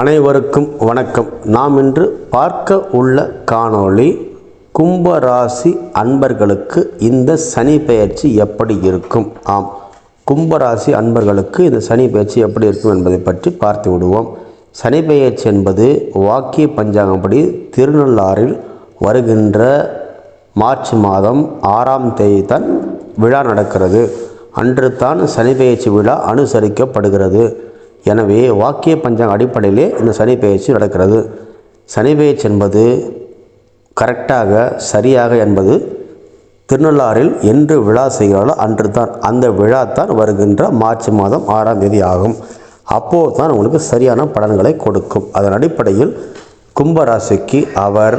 அனைவருக்கும் வணக்கம். நாம் இன்று பார்க்க உள்ள காணொளி கும்பராசி அன்பர்களுக்கு இந்த சனி பெயர்ச்சி எப்படி இருக்கும்? ஆம் கும்பராசி அன்பர்களுக்கு இந்த சனி பெயர்ச்சி எப்படி இருக்கும் என்பதை பற்றி பார்த்து விடுவோம். சனி பெயர்ச்சி என்பது வாக்கிய பஞ்சாங்கப்படி திருநள்ளாறில் வருகின்ற மார்ச் மாதம் ஆறாம் தேதி தான் விழா நடக்கிறது. அன்று தான் சனி பெயர்ச்சி விழா அனுசரிக்கப்படுகிறது. எனவே வாக்கிய பஞ்சாங்க அடிப்படையிலே இந்த சனி பயிற்சி நடக்கிறது. சனி பயிற்சி என்பது கரெக்டாக சரியாக என்பது திருநள்ளாறில் என்று விழா செய்கிறாரோ அன்று தான் அந்த விழா தான் வருகின்ற மார்ச் மாதம் ஆறாம் தேதி ஆகும் அப்போது தான் உங்களுக்கு சரியான பலன்களை கொடுக்கும். அதன் அடிப்படையில் கும்பராசிக்கு அவர்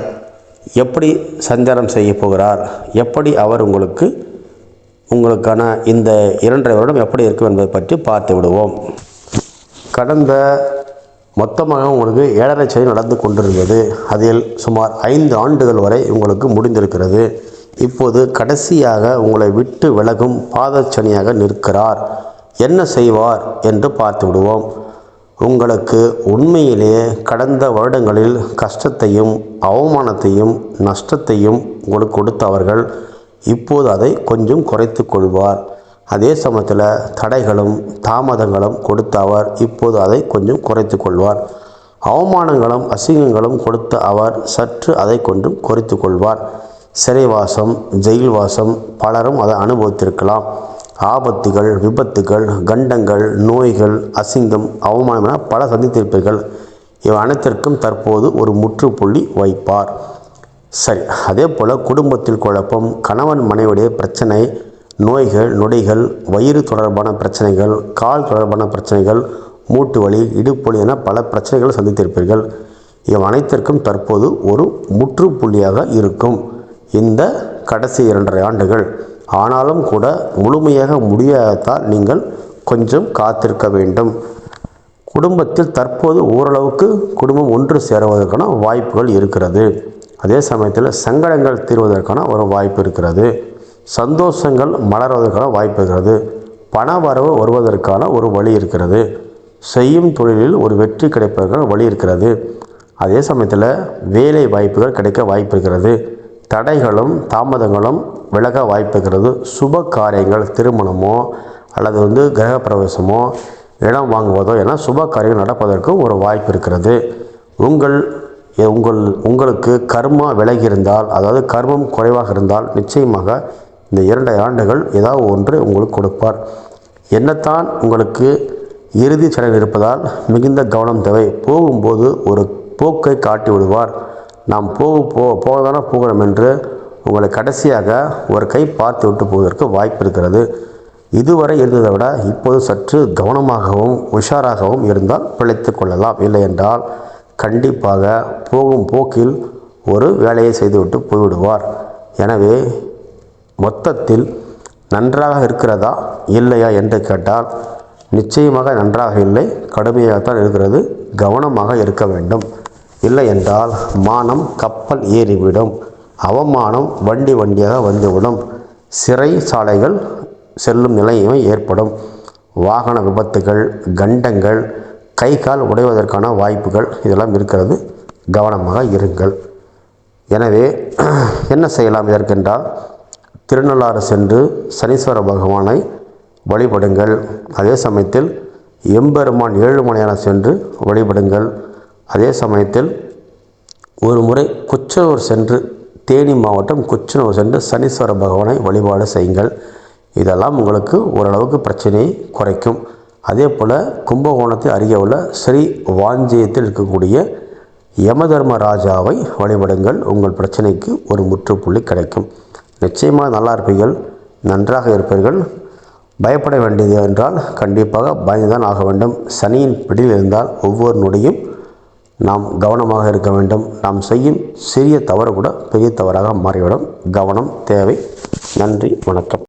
எப்படி சஞ்சாரம் செய்ய போகிறார்? எப்படி அவர் உங்களுக்கு உங்களுக்கான இந்த இரண்டரை வருடம் எப்படி இருக்கும் என்பதை பற்றி பார்த்து விடுவோம். கடந்த மொத்தமாக உங்களுக்கு ஏழரை செயல் நடந்து கொண்டிருந்தது. அதில் சுமார் ஐந்து ஆண்டுகள் வரை உங்களுக்கு முடிந்திருக்கிறது. இப்போது கடைசியாக உங்களை விட்டு விலகும் பாதச்சனியாக நிற்கிறார். என்ன செய்வார் என்று பார்த்து விடுவோம். உங்களுக்கு உண்மையிலேயே கடந்த வருடங்களில் கஷ்டத்தையும் அவமானத்தையும் நஷ்டத்தையும் உங்களுக்கு கொடுத்தவர்கள் இப்போது அதை கொஞ்சம் குறைத்து கொள்வார். அதே சமயத்தில் தடைகளும் தாமதங்களும் கொடுத்த அவர் இப்போது அதை கொஞ்சம் குறைத்து கொள்வார். அவமானங்களும் அசிங்கங்களும் கொடுத்த அவர் சற்று அதை கொண்டும் குறைத்து கொள்வார். சிறைவாசம் ஜெயில்வாசம் பலரும் அதை அனுபவித்திருக்கலாம். ஆபத்துகள் விபத்துகள் கண்டங்கள் நோய்கள் அசிங்கம் அவமானம் என பல சந்தித்திருப்பீர்கள். இவை அனைத்திற்கும் தற்போது ஒரு முற்றுப்புள்ளி வைப்பார். சரி அதே போல் குடும்பத்தில் குழப்பம் கணவன் மனைவியுடைய பிரச்சனை நோய்கள் நொடிகள் வயிறு தொடர்பான பிரச்சனைகள் கால் தொடர்பான பிரச்சனைகள் மூட்டு வலி இடுப்பொலி என பல பிரச்சனைகளை சந்தித்திருப்பீர்கள். இவ் அனைத்திற்கும் தற்போது ஒரு முற்றுப்புள்ளியாக இருக்கும். இந்த கடைசி இரண்டரை ஆண்டுகள். ஆனாலும் கூட முழுமையாக முடியாததால் நீங்கள் கொஞ்சம் காத்திருக்க வேண்டும். குடும்பத்தில் தற்போது ஓரளவுக்கு குடும்பம் ஒன்று சேருவதற்கான வாய்ப்புகள் இருக்கிறது. அதே சமயத்தில் சங்கடங்கள் தீர்வதற்கான ஒரு வாய்ப்பு இருக்கிறது. சந்தோஷங்கள் மலர்வதற்கான வாய்ப்பு இருக்கிறது. பண வரவு வருவதற்கான ஒரு வழி இருக்கிறது. செய்யும் தொழிலில் ஒரு வெற்றி கிடைப்பதற்கான வழி இருக்கிறது. அதே சமயத்தில் வேலை வாய்ப்புகள் கிடைக்க வாய்ப்பு இருக்கிறது. தடைகளும் தாமதங்களும் விலக வாய்ப்பு இருக்கிறது. சுப காரியங்கள் திருமணமோ அல்லது வந்து கிரகப்பிரவேசமோ இடம் வாங்குவதோ என சுப காரியங்கள் நடப்பதற்கும் ஒரு வாய்ப்பு இருக்கிறது. உங்கள் உங்கள் உங்களுக்கு கர்மா விலகி இருந்தால் அதாவது கர்மம் குறைவாக இருந்தால் நிச்சயமாக இந்த இரண்டு ஆண்டுகள் ஏதாவது ஒன்று உங்களுக்கு கொடுப்பார். என்னத்தான் உங்களுக்கு இறுதி சடங்கு இருப்பதால் மிகுந்த கவனம் தேவை. போகும்போது ஒரு போக்கை காட்டி விடுவார். நாம் போக போ போகதானே போகணும் என்று உங்களை கடைசியாக ஒரு கை பார்த்து விட்டு போவதற்கு வாய்ப்பு இருக்கிறது. இதுவரை இருந்ததை விட இப்போது சற்று கவனமாகவும் உஷாராகவும் இருந்தால் பிழைத்து கொள்ளலாம். இல்லை என்றால் கண்டிப்பாக போகும் போக்கில் ஒரு வேலையை செய்துவிட்டு போய்விடுவார். எனவே மொத்தத்தில் நன்றாக இருக்கிறதா இல்லையா என்று கேட்டால் நிச்சயமாக நன்றாக இல்லை கடுமையாகத்தான் இருக்கிறது கவனமாக இருக்க வேண்டும். இல்லை என்றால் மானம் கப்பல் ஏறிவிடும் அவமானம் வண்டி வண்டியாக வந்துவிடும் சிறை சாலைகள் செல்லும் நிலையுமே ஏற்படும். வாகன விபத்துகள் கண்டங்கள் கை கால் உடைவதற்கான வாய்ப்புகள் இதெல்லாம் இருக்கிறது. கவனமாக இருங்கள். எனவே என்ன செய்யலாம் இதற்கென்றால் திருநள்ளாறு சென்று சனீஸ்வர பகவானை வழிபடுங்கள். அதே சமயத்தில் எம்பெருமான் ஏழுமலையான சென்று வழிபடுங்கள். அதே சமயத்தில் ஒரு முறை குச்சனூர் சென்று தேனி மாவட்டம் குச்சனூர் சென்று சனீஸ்வர பகவானை வழிபாடு செய்யுங்கள். இதெல்லாம் உங்களுக்கு ஓரளவுக்கு பிரச்சனையை குறைக்கும். அதே போல் கும்பகோணத்தை அருகே உள்ள ஸ்ரீ வாஞ்சியத்தில் இருக்கக்கூடிய யமதர்மராஜாவை வழிபடுங்கள். உங்கள் பிரச்சனைக்கு ஒரு முற்றுப்புள்ளி கிடைக்கும். நிச்சயமாக நல்லா இருப்பீர்கள் நன்றாக இருப்பீர்கள். பயப்பட வேண்டியது என்றால் கண்டிப்பாக பயந்துதான் ஆக வேண்டும். சனியின் பிடியில் இருந்தால் ஒவ்வொரு நொடியும் நாம் கவனமாக இருக்க வேண்டும். நாம் செய்யும் சிறிய தவறு கூட பெரிய தவறாக மாறிவிடும். கவனம் தேவை. நன்றி வணக்கம்.